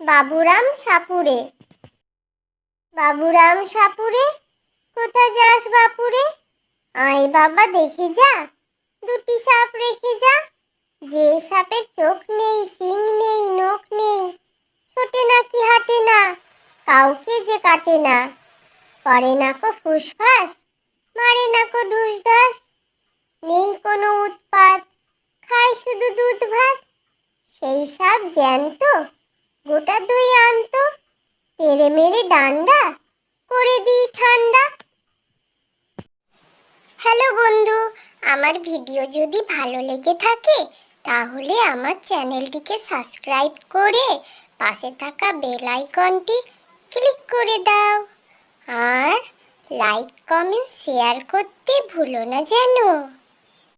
বাবুরাম সাপুরে। বাবুরাম সাপুরে কোথা যাস বাপুরে? আয় বাবা, দেখে যা। দুটি সাপ রেখে যা। যে সাপের চোখ নেই সিং নেই, নখ নেই, ছোটে না কি হাঁটে না, কাউকে যে কাটে না। করে না কো ফুসফাস, মারে না কো ঢুস সাপ জ্যান্ত, গোটা দই আনতো তেড়ে মেরে ডান্ডা, করে দিই ঠান্ডা। হ্যালো বন্ধু, আমার ভিডিও যদি ভালো লেগে থাকে, তাহলে আমার চ্যানেলটিকে সাবস্ক্রাইব করে পাশে থাকা বেল আইকনটি ক্লিক করে দাও। আর লাইক, কমেন্ট, শেয়ার করতে ভুলো না যেন।